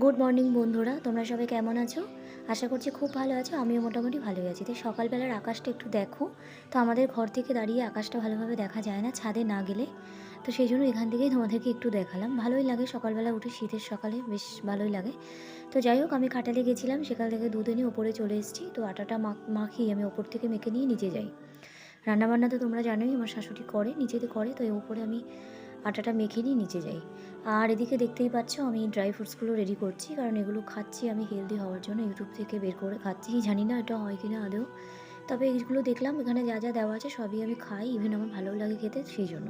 Good morning বন্ধুরা। তোমরা সবাই কেমন আছো? আশা করছি খুব ভালো আছো, আমিও মোটামুটি ভালোই আছি। তো সকালবেলার আকাশটা একটু দেখো। তো আমাদের ঘর থেকে দাঁড়িয়ে আকাশটা ভালোভাবে দেখা যায় না, ছাদে না গেলে। তো সেই জন্য এখান থেকেই তোমাদেরকে একটু দেখালাম। ভালোই লাগে সকালবেলা উঠে শীতের সকালে, বেশ ভালোই লাগে। তো যাই হোক, আমি খাটালে গেছিলাম সেখান থেকে দুদিনই ওপরে চলে এসেছি। তো আটাটা মাখ- মাখিয়ে আমি ওপর থেকে মেখে নিয়ে নিচে যাই। রান্নাবান্না তো তোমরা জানোই, আমার শাশুড়ি করে নিচেতে করে। তো এই ওপরে আমি আটাটা মেখে নিয়ে নিচে যাই। আর এদিকে দেখতেই পাচ্ছ, আমি ড্রাই ফ্রুটসগুলো রেডি করছি, কারণ এগুলো খাচ্ছি আমি হেলদি হওয়ার জন্য। ইউটিউব থেকে বের করে খাচ্ছি, জানি না এটা হয় কি না আদৌ। তবে এইগুলো দেখলাম, এখানে যা যা দেওয়া আছে সবই আমি খাই ইভেন আমার ভালো লাগে খেতে, সেই জন্য।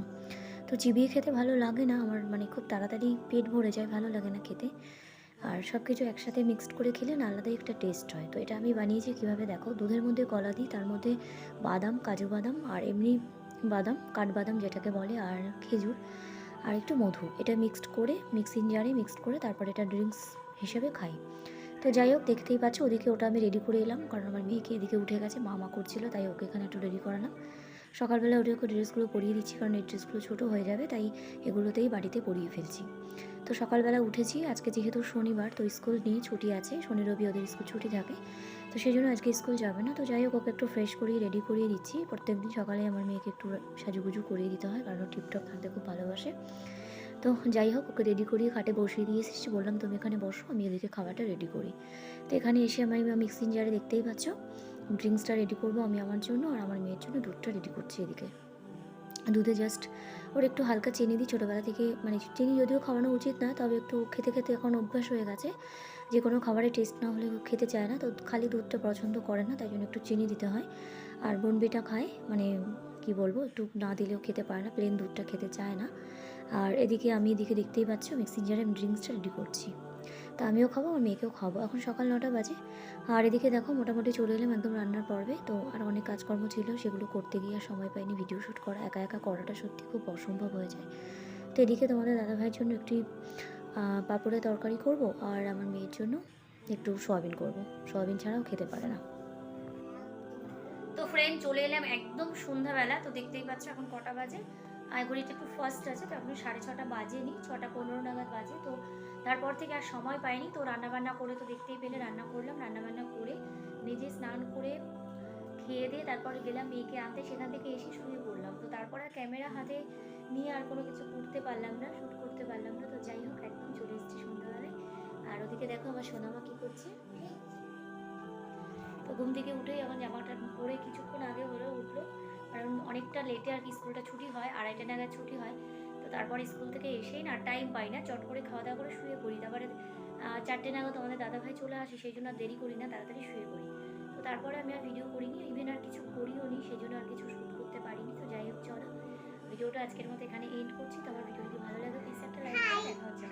তো চিবিয়ে খেতে ভালো লাগে না, আমার মানে খুব তাড়াতাড়ি পেট ভরে যায়, ভালো লাগে না খেতে। আর সব কিছু একসাথে মিক্সড করে খেলে না আলাদাই একটা টেস্ট হয়। তো এটা আমি বানিয়েছি কীভাবে দেখো? দুধের মধ্যে কলা দিই, তার মধ্যে বাদাম, কাজু বাদাম, আর এমনি বাদাম, কাঠবাদাম যেটাকে বলে, আর খেজুর, আর একটু মধু। এটা মিক্সড করে মিক্সিং জারে মিক্সড করে তারপরে এটা ড্রিঙ্কস হিসেবে খাই। তো যাই হোক, দেখতেই পাচ্ছি, ওদিকে ওটা আমি রেডি করে এলাম। কারণ আমার মেয়েকে এদিকে উঠে গেছে, মামা করছিল, তাই ওকে এখানে একটু রেডি করালাম। সকালবেলা উঠে ওকে ড্রেসগুলো পরিয়ে দিচ্ছি, কারণ এই ড্রেসগুলো ছোটো হয়ে যাবে, তাই এগুলোতেই বাড়িতে পরিয়ে ফেলছি। তো সকালবেলা উঠেছি, আজকে যেহেতু শনিবার, তো স্কুল নিয়ে ছুটি আছে, শনি, রবি ওদের স্কুল ছুটি থাকে। তো সেই জন্য আজকে স্কুল যাবে না, তো যাই হোক, ওকে একটু ফ্রেশ করিয়ে রেডি করিয়ে দিচ্ছি। প্রত্যেকদিন সকালে আমার মেয়েকে একটু সাজুগুজু করিয়ে দিতে হয়, কারণ টিপটপ থাকতে খুব ভালোবাসে। তো যাই হোক, ওকে রেডি করিয়ে খাটে বসিয়ে দিয়ে এসেছি, বললাম, তুমি এখানে বসো, আমি এদিকে খাবারটা রেডি করি। তো এখানে এসে আমি মিক্সিং জারে দেখতেই পাচ্ছ ড্রিঙ্কসটা রেডি করব আমি আমার জন্য আর আমার মেয়ের জন্য দুধটা রেডি করছি এদিকে। দুধে জাস্ট ওর একটু হালকা চিনি দিই, ছোটোবেলা থেকে মানে চিনি যদিও খাওয়ানো উচিত না, তবে একটু খেতে খেতে এখন অভ্যাস হয়ে গেছে। যে কোনো খাবারের টেস্ট না হলে খেতে চায় না, তো খালি দুধটা পছন্দ করে না, তাই জন্য একটু চিনি দিতে হয়। আর বনবিটা খায় মানে কি বলব, একটু না দিলেও খেতে পারে না প্লেন দুধটা খেতে চায় না। আর এদিকে আমি এদিকে দেখতেই পাচ্ছি মিক্সিং জারে ড্রিঙ্কসটা রেডি করছি। তা আমিও খাব, আমার মেয়েকেও খাব। এখন সকাল নটা বাজে। আর এদিকে দেখো, মোটামুটি চলে এলাম একদম রান্নার পর্বে। তো আর অনেক কাজকর্ম ছিল, সেগুলো করতে গিয়ে আর সময় পাইনি ভিডিও শ্যুট করা। একা একা করাটা সত্যি খুব অসম্ভব হয়ে যায়। তো এদিকে তোমাদের দাদাভাইয়ের জন্য একটি পাঁপড়ের তরকারি করব আর আমার মেয়ের জন্য একটু সয়াবিন করব। সয়াবিন ছাড়াও খেতে পারে না। তো ফ্রেন্ড চলে এলাম একদম সন্ধ্যাবেলা। তো দেখতেই পাচ্ছ এখন কটা বাজে। ঘড়িটা একটু ফার্স্ট আছে, তো এখন সাড়ে ছটা বাজে বাজেনি ছটা পনেরো নাগাদ বাজে, তো তারপর থেকে আর সময় পাইনি, তো রান্নাবান্না করে তো দেখতেই পেলে, রান্না করলাম, রান্নাবান্না করে নিজে স্নান করে খেয়ে দিয়ে তারপর গেলাম মেয়েকে আনতে, সেখান থেকে এসে শুয়ে পড়লাম, তো তারপর আর ক্যামেরা হাতে নিয়ে আর কোনো কিছু করতে পারলাম না শ্যুট করতে পারলাম না, তো যাই হোক, একদম চলে এসেছি সন্ধ্যাবেলায়। আর ওদিকে দেখো আমার সোনামা কী করছে। তো ঘুম থেকে উঠেই আমার জামাটা পরে অনেকটা লেটে আর কি স্কুলটা ছুটি হয়, আড়াইটা নাগাদ ছুটি হয়। তো তারপর স্কুল থেকে এসেই না টাইম পাই না, চট করে খাওয়া দাওয়া করে শুয়ে পড়ি। তারপরে চারটে নাগাদ আমাদের দাদাভাই চলে আসে, সেই জন্য দেরি করি না, তাড়াতাড়ি শুয়ে পড়ি। তো তারপরে আমি আর ভিডিও করিনি ইভেন আর কিছু করিও নি, সেই জন্য আর কিছু শ্যুট করতে পারিনি, তো যাই হোক, চলো। ভিডিওটা আজকের মতো এখানে এন্ড করছি, তোমার ভিডিও যদি ভালো লাগে প্লিজ একটা লাইক দেখা হচ্ছে